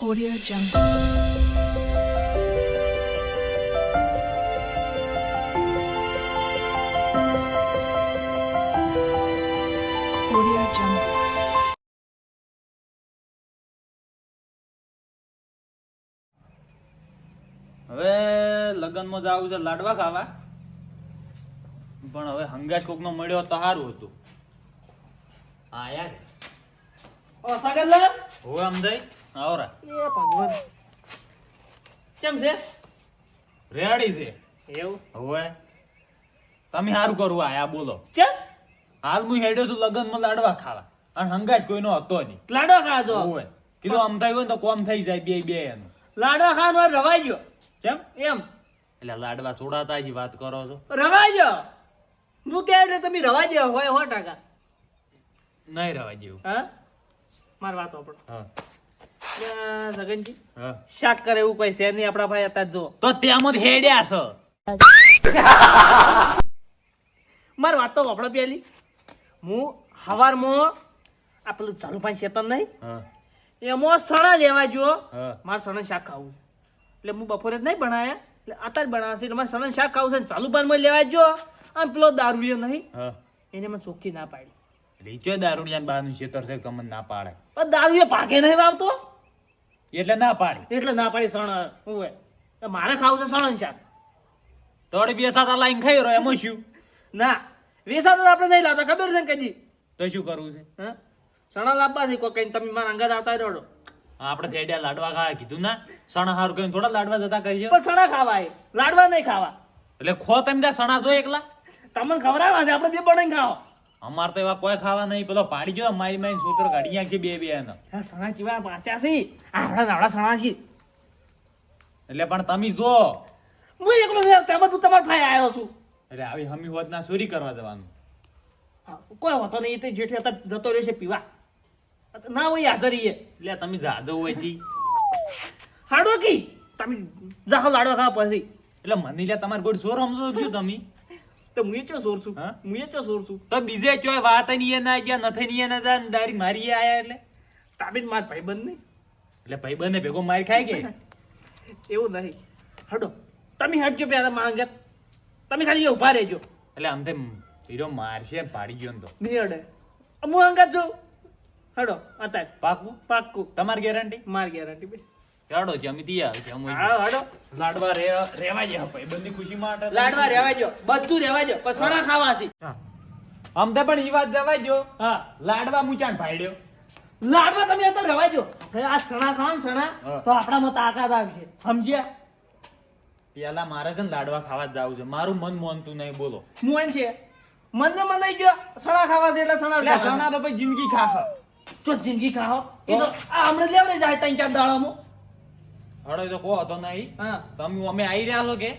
Audio Jungle. Audio Jungle. હવે લગ્નમાં જવું છે લાડવા ખાવા. પણ હવે હંગાશ કોક નો મળ્યો તો સારું હતું. હા યાર ઓ સગનલાલ હવે સમજાય આવરા. એ ભગવાન. કેમ છે? રેડી છે. એવું? હવે તમે સારું કરવું આયા બોલો. ચે હાલ હું હેડ્યો છું લગ્નમાં લાડવા ખાવા. અને હંગાશ કોઈનો હતો નહીં. લાડવા ખાજો હોવે કીધું આમ થાય હોય તો કોમ થઈ જાય બે બે એનું. લાડવા ખાવાનો રવાઈ ગયો. કેમ? એમ. એટલે લાડવા છોડાતા જ વાત કરો છો. રવાઈ ગયો? હું કે એટલે તમે રવાઈ ગયો હોય હો ટાકા? નહીં રવાઈ જેવું હા? મારી વાત સાંભળો હા. શાક કરે એવું કઈ છે નહીં આપણા ભાઈ હતા જો. તો ત્યાં હેડ્યા છો. મારી વાત તો વાપડો પેલી. હું હવારમાં આ પેલું ચાલુ પાંચ ચેતન નહીં. એમાં સણા લેવા જો. મારે સણન શાક ખાવું. એટલે હું બપોરે જ નહીં બનાયા. એટલે અત્યારે બનાવશે એટલે મારે સણન શાક ખાવું છે ચાલુ પાનમાં લેવા જો. આમ પેલો દારૂડિયો નહીં. એને મેં ચોખ્ખી ના પાડી. રીચો દારૂડિયા બાનું છે તમને ના પાડે. પણ દારૂડિયો પાકે નહીં વાવતો. એટલે ના પાડી. એટલે ના પાડી સણ હોય? મારે ખાવું છે સણન શાક. તોડી બેસા તા લાઈન ખાઈ રહ્યો એમાં શું? ના. વેસા તો આપણે નહીં લાવતા ખબર છે ને કદી? તો શું કરવું છે? હા? સણા લાવવા છે કોઈ કઈ તમે મારા અંગત આવતા રહો. આપણે થેડિયા લાડવા ખાવા કીધું ના. સણા હારું કહીને થોડા લાડવા જતા કરી પણ સણા ખાવા એ લાડવા નહીં ખાવા. એટલે ખો તમે ત્યાં સણા જો એકલા. તમને ખવડાવવા છે આપણે બે બને ખાઓ અમાર તો એવા કોઈ ખાવા નહીં. પેલો પાડી જો મારી મારી સૂત્ર કાઢી નાખશે બે બે એનો હા સણા ચીવા પાચ્યા છે? આપણા નાવડા સણા છે. એટલે પણ તમે જો. હું એકલો તેમાં તું તમારા ભાઈ આવ્યો છું. એટલે આવી હમી હોત ના ચોરી કરવા જવાનું. કોઈ હોતો નહીં તે જેઠે હતા જતો રહેશે પીવા. ના હોય હાજર એટલે તમે જાદો હોય તી હાડો કી? તમે જાહો લાડો ખાવા પછી. એટલે મને લે તમારે ગોળ સોર સમજો છો તમે? તો હું એ ચો સોર છું હા? એ ચો સોર છું તો બીજે ચોય વાત નહીં ના ગયા નથી નહીં ના જા ડાયરી મારી આયા એટલે. તાબીન માર ભાઈ બંધ નહીં. એટલે ભાઈ બંને ભેગો મારી ખાય કે? એવું નહીં. હડો તમે હટજો પેલા મારા ઘર. તમે ખાલી ઊભા રહેજો. એટલે આમ તેમ હીરો મારશે પાડી ગયો તો. નહીં હડે. હું અંગત જો. હડો અત્યારે. પાકું પાક્કું. તમારી ગેરંટી માર ગેરંટી બે. હેડો છે અમે તૈયાર છે અમે હા લાડવા રેવા જાય ભાઈ બંધી ખુશી માટે લાડવા રેવા જો બધું રેવા જો પણ સણા ખાવા છે. આમ તો પણ ઈ વાત જવા જો હા. લાડવા મુચાન ભાઈડ્યો. લાડવા તમે અત્યારે રેવા જો આ સણા ખાવા સણા. તો આપણામાં તાકાત આવશે સમજ્યા? પેલા મારે છે ને લાડવા ખાવા જ જાવું છે મારું મન મોનતું નહીં બોલો. મોન છે? મન ને મને ગયો સણા ખાવા છે એટલે સણા સણા તો ભાઈ જિંદગી ખાખ જો જિંદગી ખાઓ એ તો આ હમણાં લેવડે જાય ત્રણ ચાર દાડામાં. હડો તો કહો હતો નહીં. તમે અમે આવી રહ્યા છો કે?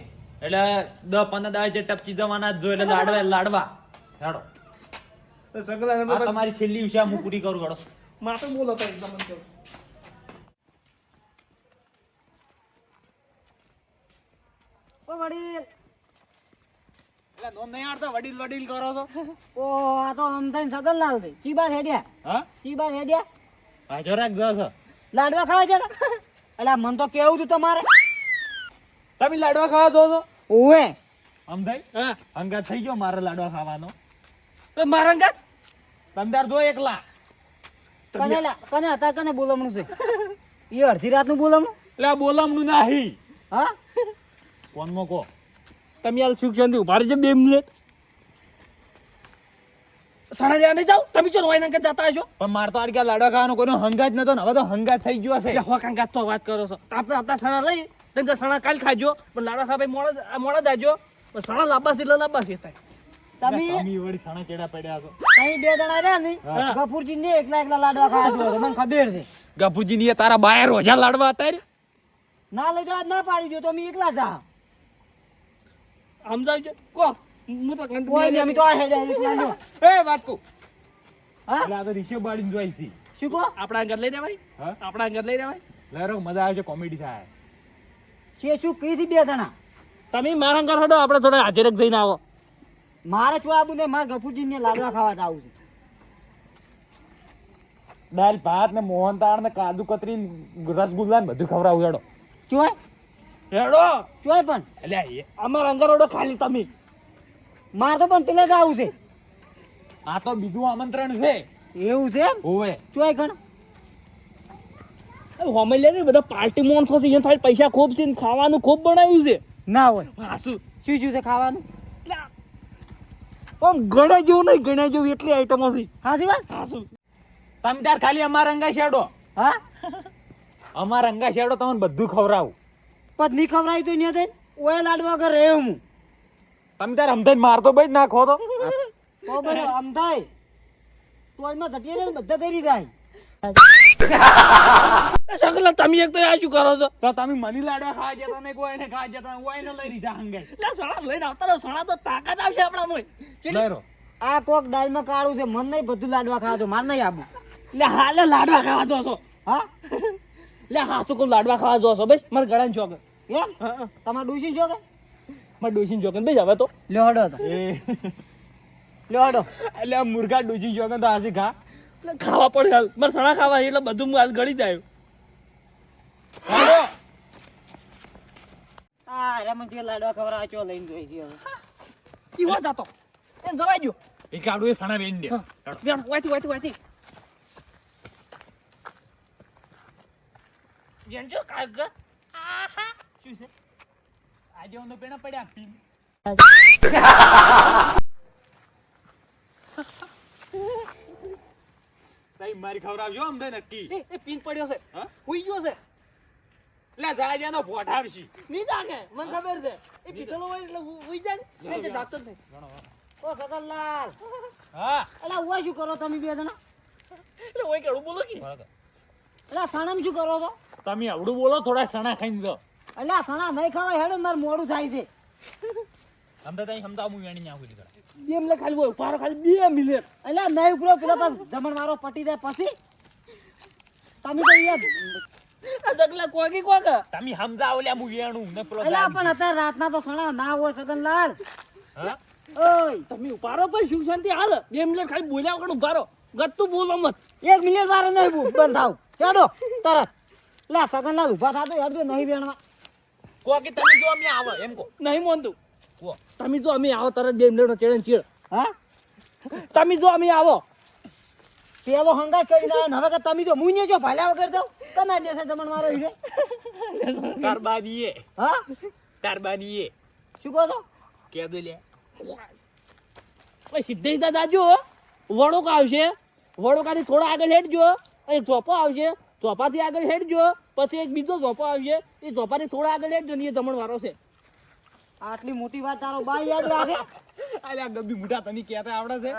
એટલે દસ પંદર દાડા જે ટપચી જવાના જ જો એટલે લાડવા લાડવા. હેડો તમારી છેલ્લી વિષય હું પૂરી કરું હેડો માથું બોલો તો એકદમ વડીલ. નોમ નહીં આડતા વડીલ વડીલ કરો છો? ઓ આ તો અમથાઈ સદનલાલથી ચીબા હેડ્યા. હા? ચીબા હેડ્યા. હાજો રાખ છો લાડવા ખાવા ને? એટલે મન તો કેવું તું તમારે? તમે લાડવા ખાવા દો છો? ઓએ હા. અંગા થઈ ગયો મારે લાડવા ખાવાનો. તો મારા અંગત તમદાર જો એકલા. કને લા- કને અત્યારે કને બોલમણું છે? એ અડધી રાતનું બોલમણું? એટલે આ બોલામણું નહીં. હા? કોણ મો કો તમે આલ સુખ શાંતિ ઊભા રહેજો બે મિનિટ સાડા લેવા નહીં જાઓ તમે ચલો વાયના અંગત જતા હશો? પણ માર તો આડકે લાડવા ખાવાનો કોઈનો હંગાત નતો ને હવે તો હંગાત થઈ ગયો હશે. હો કાંગાત તો વાત કરો છો. આપણે આપણા સણા લઈ તમે સણા કાલ ખાજો. પણ લાડા સાહેબ મોડા મોડા જાજો પણ સણા લાંબા છે એટલે લાંબા છે થાય તમે તમે વળી સાણા ચેડા પડ્યા છો. તમે બે જણા રહ્યા ને ગફુરજી ને એકલા એકલા લાડવા મને ખબર છે. ની તારા બાય રોજા લાડવા અત્યારે ના લઈ જવા ના પાડી દો તો એકલા જા સમજાવજો કો. હું તો કંટાળી કોઈ નહીં અમે તો આ હેડ્યા એ વાત કહું હા? એટલે આ તો રીશે બાળીને જોઈ છી શું કહો? આપણા ઘર લઈ જવાય? હા? આપણા ઘર લઈ જવાય? લેરો મજા આવે છે કોમેડી થાય. છે શું? કઈ થી બે જણા? તમે મારા ઘર હડો આપણે થોડા હાજર જઈને આવો. મારે છું આબુ ને? મારા ગફુજી ને લાડવા ખાવા આવું છે. દાલ ભાત ને મોહનતાળ ને કાજુ કતરી રસગુલ્લા ને બધું ખવડાવું હેડો. ચોય? હેડો! ચોય પણ? એટલે અમારા અંગર ખાલી તમે. મારે તો પણ પેલે જ આવું છે. આ તો બીજું આમંત્રણ છે. એવું છે એમ? હોવે. ચોય ગણ હોમે લે બધા પાર્ટી માણસો છે અહીંયા પૈસા ખૂબ છે ને ખાવાનું ખૂબ બનાવ્યું છે. ના હોય. હાસુ શું શું છે ખાવાનું? પણ ગણે જેવું નહીં ગણે જેવું એટલી આઈટમો છે હાથી વાત? હાસુ તમે તાર ખાલી અમારા અંગા શેડો. હા? અમારા અંગા શેડો તમને બધું ખવડાવું. પણ નહીં ખવડાવ્યું તો નહીં થઈ ઓય લાડવા કરે હું. તમે તાર અમદાઈ મારતો ભાઈ નાખો તો. તો બરો અમદાઈ થાય તો ઘટીએ ને બધા કરી જાય. સગલા તમે એક તો આ શું કરો છો? તો તમે મની લાડવા ખાવા જતા ને કોઈ એને ખાવા જતા હોય એને લઈ રીધા હંગે લા સણા લઈને આવતા રહો સણા તો તાકાત આવશે આપણા મોય. આ કોક દાળમાં કાળું છે મન નહીં બધું લાડવા ખાવા તો મારે નહીં આવું લે હાલે લાડવા ખાવા જો છો. હા? લે હા તો લાડવા ખાવા જો છો બસ. મારે ગળાને ચોક એમ? તમારે ડૂસી છો કે મારે ડોશીન ચોક બે જાવે તો. લ્યો હડો તો. લ્યો હડો. એટલે આ મુર્ગા ડૂજી ગયો તો હાસી ખા. ખાવા પડે હાલ. માર સણા ખાવા એટલે બધું હું હાલ ગળી જાય. આ રમણ લાડવા ખવડાવવા ચો લઈને જોઈ ગયો. હવે ઈ વાત એ જવાઈ જો એ કાઢું એ સણા બેન દે. બેન વાતી વાતી વાતી જેન જો કાગ આહા. શું છે? આજે ઓનો પેણા પડ્યા પીન સાહેબ મારી ખવડાવજો અમને નક્કી. એ પિંક પડ્યો છે. હા? હુઈ ગયો છે. એટલે જાય જાનો ફોટાવશી ની જાગે. મને ખબર છે. એ પીતળો હોય એટલે હુઈ જાય ને. એટલે જાતો જ નહીં. ઓ સગનલાલ હા? અલા ઉવા શું કરો તમે બે જણા? એટલે હોય કેડું બોલો કે? અલા સાણમ શું કરો છો? તમે આવડું બોલો થોડા સણા ખાઈને જો અલા સણા નહીં ખાવાય હેડો મારે મોડું થાય છે. અમને તઈ સમજાવું વેણી આવું દીકરા એમ લે ખાલી પારો ખાલી બે મિનિટ. અલ્યા નહીં ઉપરો પેલા પાસ જમણ મારો પટી જાય પછી? તમે તો અહીંયા આ ડગલા કોકી કોક? તમે સમજાવો લે હું વેણું ને પેલો અલ્યા પણ અત્યારે રાતના તો સણા ના હોય સગનલાલ. હા? ઓય. તમે ઉપારો પણ સુખ શાંતિ? હાલ બે મિનિટ ખાલી બોલ્યા વગર ઉભારો ગતું બોલો મત. એક મિનિટ વાર નહીં બંધાવ બંધ તરત. લા સગનલાલ ઊભા થાતો હેડજો નહીં બેણવા કો કે તમે જો અમે આવો એમ કો નહીં મોનતું. કો તમે જો અમે આવો તરત બે મિનિટ ચેડે ચીડ હા? તમે જો અમે આવો. પેલો હંગા કરી ના હવે કે તમે જો મુઈને જો ભાલ્યા વગર તો કના દેસે જમણ મારો હીરે તારબાદીએ હા? તારબાદીએ શું કહો છો? કે દે લે સીધે સીધા જાજો વડોક આવશે. વડોકાથી થોડા આગળ હેડજો. અહીં ચોપો આવશે. ચોપાથી આગળ હેડજો. પછી એક બીજો ઝોપો આવશે એ ચોપાથી થોડા આગળ હેડજો ને જમણ વારો છે. આટલી મોટી વાત તારો બા યાદ રાખે? અરે આ ગબ્બી મુઢા તને કહેતા આવડે છે.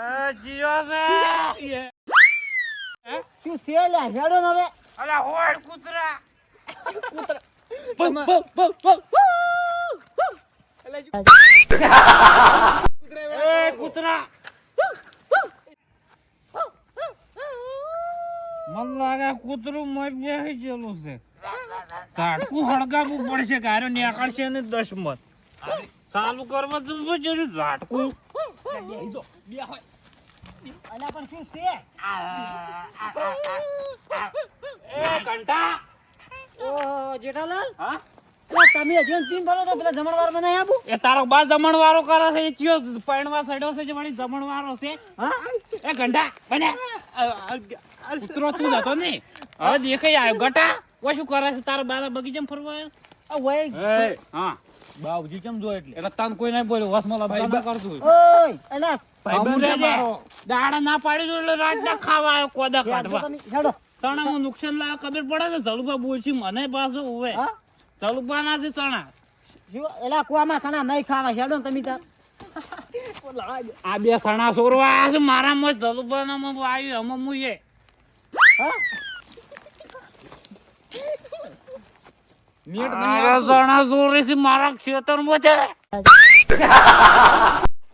શું છે લે હેડો હવે. કૂતરા. ભગ. એ કૂતરા. મન લાગે કૂતરું મજા બેસી ગયેલું છે. ઝાટકું હળગાવવું પડશે ગારો નીકળશે ને દસ મત ચાલુ કરવા તો જરૂર? ઝાટકું. અલ્યા પણ શું છે? એ કંટા. ઓહો જેઠાલાલ? હા? તમે હજી તીન તો પેલા જમણવાર મને આવું એ તારો બા જમણવારો કરે છે એ કયો પૈણવા સડ્યો છે જે વળી જમણવારો છે? હા? એ ગંડા બને. કૂતરો તું જ હતો ને હવે દેખાઈ આવ્યો ગટા. ઓ શું કરે છે? તારા બાલા બગીચામાં ફરવા આવ્યો? આ વય હા. બાવજી કેમ જો એટલે? એટલે તને કોઈ નહીં બોલ્યો વસમલા ભાઈ બા કરતું ઓય એના ભાઈ દાડા ના પાડી દો એટલે રાત ના ખાવા આવ્યો કોદા કાઢવા. હેડો. ચણામાં નુકસાન લાવે ખબર પડે છે? જલુબા બોલશી મને પાછો ઉવે. જલુબા ના છે ચણા. એલા કુવામાં સણા નહીં ખાવા હેડો ને તમે તાર આ બે સણા સોરવા મારા છે મારામાં જલુભા ના આવ્યું હમ એ. હા? મારા સણા સોરે છે મારા ખેતરમાં છે.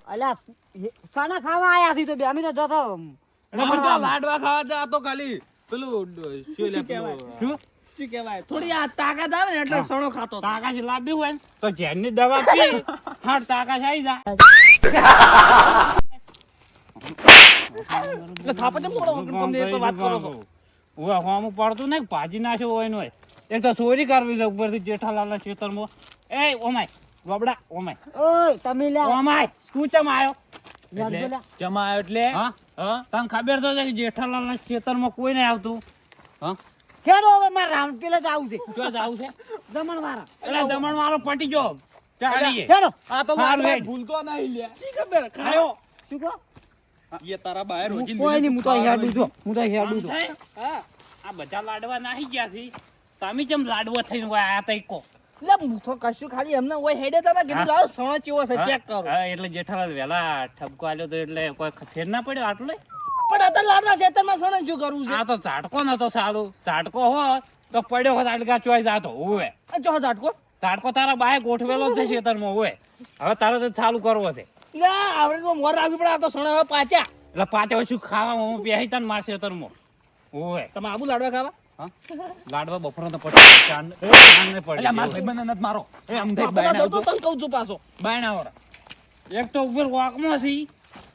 અલ્યા હે- ખાવા આયા છી તો બે અમે તો જતો લાડવા ખાવા જા તો ખાલી પેલું શું લે શું શું કહેવાય? થોડી આ તાકાત આવે ને એટલે સણો ખાતો. તાકાશ લાવી હોય તો ઝેરની દવા પી. હાડ તાકાશ આવી જાય એટલે થાપા કેમ તમને તો વાત કરો છો. ઓય અમુક પડતું નહીં ભાજી નાખ્યો હોય ને હોય. એક તો ચોરી કરવી છે ઉપરથી જેઠાલાલના ખેતરમાં. એ ઓમાય ગોબડા ઓમાય. ઓય તમે લે ઓમાય તું ચમ આવ્યો જમા આવ્યો એટલે? હા? હા? તને ખબર તો છે કે જેઠાલાલના ખેતરમાં કોઈ નહીં આવતું. હા? ખેડો હવે મારે રામ પેલા જ આવું છે. જો જાવું છે? દમણ વાળા એટલે દમણ મારો પટી જો ચાલીએ ખેડો. આ તો ભૂલતો નહીં લે. શી ખબર? ખાયો. શું કહો? એ તારા બાએ રોજી કોઈ નહીં હું તો હેડું છું હું તો હેડું છું. હા. આ બધા લાડવા નાહી ગયા છે. તમે જેમ લાડવો થઈને હોય આ તઈ કો? એટલે હું તો કશું ખાલી એમને ઓય હેડે તા કીધું લાવો સણો ચેવો છે ચેક કરો. હા એટલે જેઠાલાલ વેલા ઠપકો આલ્યો તો એટલે કોઈ ફેર ના પડ્યો આટલે? પણ અત્યારે લાડવા ખેતરમાં સણો શું કરવું છે? આ તો ઝાટકો નતો સારું. ઝાટકો હો તો પડ્યો હોત આટલા ચોઈ જાતો હોવે. આ જો ઝાટકો? ઝાટકો તારા બાય ગોઠવેલો છે ખેતરમાં હોય હવે તારે તો ચાલુ કરવો છે. આવડે તો મોર આવી પડે આ તો સણો હવે પાચ્યા એટલે પાછો શું ખાવા હું બેહી તને માર. ખેતરમાં ઓય. તમે આબુ લાડવા ખાવા? હા? લાડવા બપોર તો પડી ચાંદ ચાંદ પડે એટલે મારા ગયો. ભાઈબંધને મારો. એ આમ બાયણા તો તને કહું છું પાછો. બાયણા વાળા એક તો ઉપર વાકમાં છી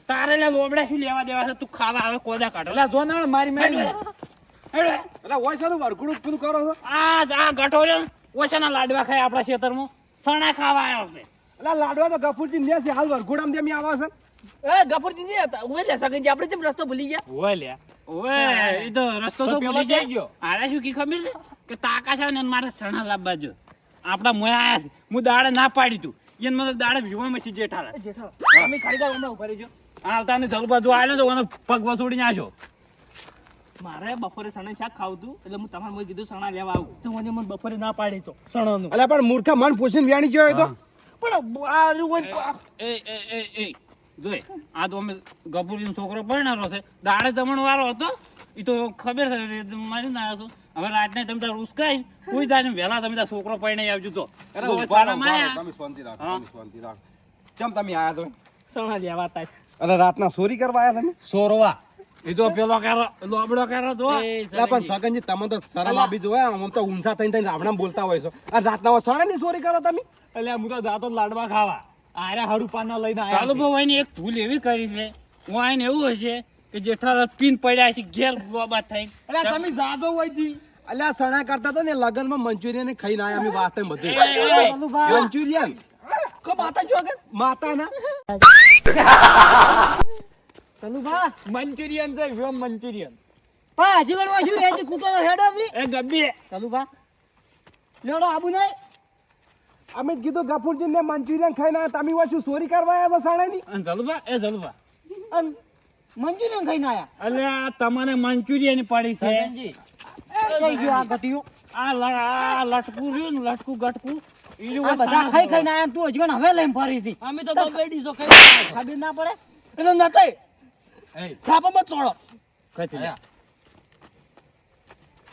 તારે લે લોબડા શું લેવા દેવા છે? તું ખાવા આવે કોદા કાઢો. એટલે જો ના મારી મેં. એડે એટલે ઓય સારું વરઘોડું પેલું કરો છો. આ આ ગઠો રહ્યો ને, ઓછાના લાડવા ખાય આપણા ખેતરમાં. સણા ખાવા આવ્યો છે. એટલે લાડવા તો ગફુરજી ને છે. હાલ વરઘોડામાં દેમી આવા છે એ ગફુરજી નહીં હતા ઓય લે સગન આપણે જેમ રસ્તો ભૂલી ગયા? ઓય લે. ઓય એ તો રસ્તો તો ભૂલી જાય ગયો. આરે શું કી ખબર છે? કે તાકા છે ને મારે સણા લાવવા જો. આપડા મોયા આયા છે. હું દાડે ના પાડી તું. એને મને દાડે ભીવા મચી જેઠાલા જેઠા અમે ખરીદા હમણાં ઊભા રહેજો. આવતા ને જલબાજુ આવ્યો તો મને પગ વસોડી નાખ્યો મારે બપોરે સણા શાક ખાવતું એટલે હું તમારે કીધું સણા લેવા આવું. તો મને મને બપોરે ના પાડી તો. સણાનું એટલે પણ મૂર્ખા મન પૂછીને વ્યાણી ગયો તો? પણ આ હોય એ એ એ એ જોઈ આ તો અમે ગભુરીનો છોકરો પરણારો છે. દાડે જમણ વાળો હતો એ તો ખબર છે મારી ના હતો. હવે રાતને તમે તાર ઉસકાઈ કોઈ દાડે વહેલા તમે તાર છોકરો પરણાઈ આવજો તો. અરે આયા. તમે શાંતિ રાખો શાંતિ રાખો. ચમ તમે આયા તો સણા લેવા તા અરે રાતના ચોરી કરવા આયા તમે? સોરવા. એ તો પેલો કેરો લોબડો કેરો તો. એટલે પણ સગનજી તમે તો શરમ આપી જોયા આમ તો ઊંચા થઈને થઈને રાવણા બોલતા હોય છો. આ રાતના સોણે ની ચોરી કરો તમે? એટલે હું તો જાતો લાડવા ખાવા. આરે હાડું પાના લઈને ચાલુ ભાઈ એક ભૂલ એવી કરી છે. વાઈન એવું હશે કે જેઠાલાલ પીન પડ્યા છે ઘેર બાબા થઈ એટલે તમે જાદો હોય જી. અલ્યા સણા કરતા તો ને લગનમાં મંચુરિયન ખાઈને આયા અમે વાત બધું. મંચુરિયન? કો માતા જો આગળ. માતાના? બા મંચુરિયન છે વ્યોમ મંચુરિયન. પા હજી ગણવા શું હજી કૂટો હેડો બી. એ ગબ્બી. તનુ બા લેડો આબુ નહીં અમે કીધું ગફુરજી ને મંચુરિયન ખાઈને આયા તમે શું ચોરી કરવા આવ્યા હતા સણાની અને જલવા એ જલવા. અન મંજુરિયન ખાઈને આયા એટલે આ તમને મંચુરિયન પડી છે. કઈ ગયો આ ઘટ્યું આ લ- આ લટકું રહ્યું ને લટકું ગટકું. આ બધા ખાઈ ખાઈને આયા તું હજી હવે લઈને ફરી હતી. અમે તો બબે છો ખાઈ ખબર ના પડે? પેલો નતાય એ થાપામાં ચોળો. કચ્છ લે.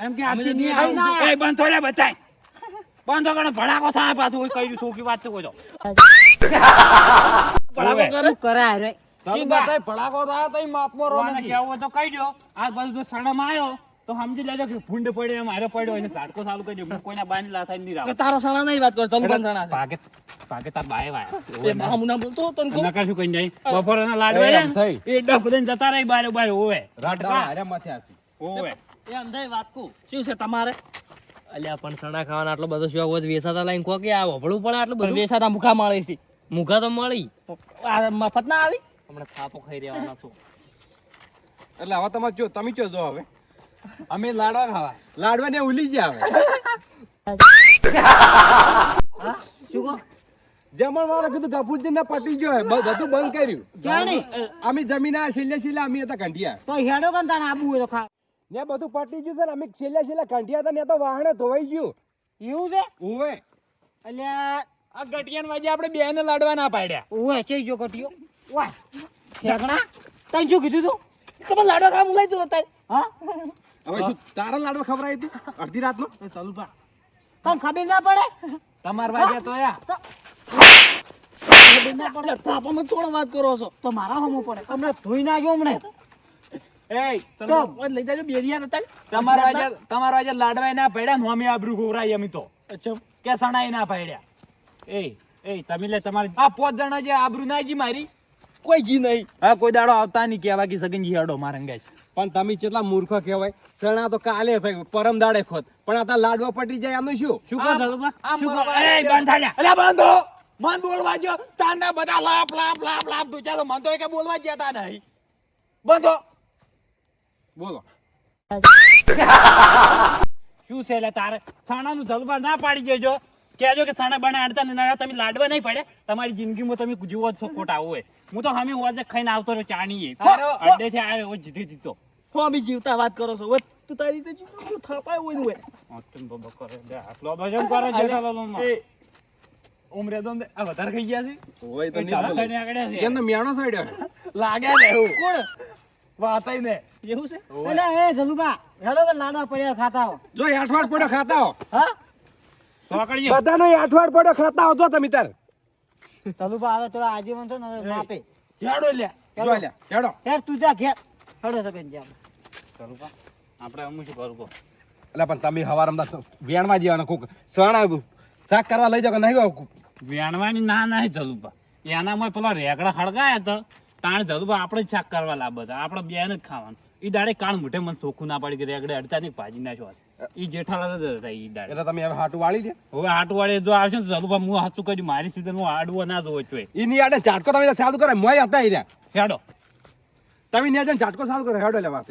એમ કે ના. એ બંધ બધાય. બંધ કરે ભડાકો થાય પાછું કોઈ કઈ થોકી વાત છે તો. કરે કરાય રે. હારે ભડાકો થયા તઈ માપમાં રો કોને કહેવું તો કહી દો. આ બધું જો સણામાં આવ્યો તો સમજી લેજો કે એમ હારે પડ્યો એને ઝાટકો ચાલુ કરી દો. કોઈના બાની લાસાઈ નહીં રાખ. તારો સણા નહીં વાત કર ચલુ પણ સણા પાકે પાકે તાર બાય વાય. એ બોલતો તન કહું? નકર શું કઈ નહીં બપોરના લાડવા એ ડફ દઈને જતા રહી બારે બારે ઓવે. રાડા હારે માથે આસી ઓવે. એ અંધાઈ વાત કહું. શું છે તમારે? અલ્યા પણ સણા ખાવાનો આટલો બધો શોખ હોય વેસાતા લાઈન ખો કે આ વભળું પણ આટલું બધું? વેસાતા મુખા મળે છે. મુખા તો મળી. મફત ના આવી? હમણાં થાપો ખાઈ રહેવાના છો. એટલે હવે તમે જો તમે જો જો હવે. અમે લાડવા ખાવા. લાડવા ને ઉલી ગયા હવે. શું કહો? જમણ વાળો કીધું ગફુરજી ને પટી ગયો બધું બંધ કર્યું. જાણી. અમે જમીન આ છેલ્લે છેલ્લે અમે હતા કંઢિયા. તો હેડો કન તાને આબુ હોય તો ખા. ને બધું પટી ગયું છે ને અમે છેલ્લા છેલ્લા કંઠિયા હતા ને તો વાહણે ધોવાઈ ગયું. એવું છે? ઉવે. અલ્યા આ ગટિયાન વાજે આપણે બે ને લાડવા ના પાડ્યા. ઉવે ચઈ ગયો ગટિયો વાહ ઠેકણા તને શું કીધું તું? તમે લાડવા ખાવા મુલાઈ તો તારે હા? હવે શું તારા લાડવા ખવડાય તું અડધી રાતનો? ચાલુ પા તને ખબર ના પડે? તમાર વાજે તો યા. ખબર ના પડે. થોડો વાત કરો છો. તો મારા હમું પડે. હમણાં ધોઈ નાખ્યો ગયો ઓય લઈ જાજો બેરિયા નતા. તમાર ના પડ્યા ને અમે આબરૂ ખવરાઈ અમે તો. અચ્છા. કે સણાય ના પડ્યા એ એ તમે લે તમારી આ પોત જણા જે આબરૂ ના જી મારી કોઈ જી નહીં. હા કોઈ દાડો આવતા નહીં કેવા કે સગનજી હેડો મારા છે. પણ તમે કેટલા મૂર્ખ કહેવાય. સણા તો કાલે પરમ દાડે ખોત. પણ આ લાડવા પટી જાય આનું શું? શું કહો છો એ આવ્યા. બંધ થા લ્યા. અલ્યા બંધો મન બોલવા જો તાના બધા લાપ લાપ લાપ લાપ દુચા તો મન તો કે બોલવા જ જતા નહીં. બંધો બોલો શું છે એટલે તારે? સાણાનું જલબા ના પાડી દેજો. કહેજો કે સાણા બને આડતા ને તમે લાડવા નહીં પડે. તમારી જિંદગીમાં તમે જીવો છો ખોટા હોય. હું તો હમી હોજે ખાઈને આવતો રહ્યો ચાણીએ. અડે છે આવે હોય જીતી જીતો હું અમી જીવતા વાત કરો છો. તું તારી રીતે જીતો થાપાય હોય ને હોય. બાબા કરે. આટલો ભજન કરે છે ચાલો ઉમરે તો આ વધારે ખાઈ ગયા છે? હોય તો નહીં આગળ છે. એમને મેણો સાઈડ્યો લાગે ને કોણ? વાતાય ને. એવું છે? એટલે એ જલુબા હેડો કે લાડવા પડ્યા ખાતા હો. જો આઠવાડ પડ્યો ખાતા હો. હા? સોકડીએ બધાનો આઠવાડ પડ્યો ખાતા હો જો તમે તાર. જલુબા આવે તો આજીવન છે ને હવે માપે. હેડો લે જો લે હેડો. યાર તું જા ઘેર. હેડો સગન જા. જલુબા આપણે અમુ શું કરું કો એટલે પણ તમે હવારમાં વેણવા જવાના કોક સણા શાક કરવા લઈ જાવ કે નહીં? વેણવાની ના ના જલુબા. એનામાં પેલા રેગડા હળગાયા તો તાણ જલુબા આપણે જ શાક કરવા લાભ હતા આપણે બેન જ ખાવાનું. એ દાડે કાણ મુઠે મને ચોખ્ખું ના પડી કે રેગડે અડતા નહીં ભાજી નાખ્યો ઈ જેઠાલાલ જ હતા ઈ દાડે. એટલે તમે હવે હાટું વાળી દે. હવે આટવાડે જો આવશે ને જલુબા હું હાચું કર્યું મારી સીઝન હું આડવો ના જોવો જોઈએ એની આડે ઝાટકો તમે સાદું કરે મોય હતા એ હેડો. તમે ત્યાં ઝાટકો સાદું કરે હેડો એટલે વાત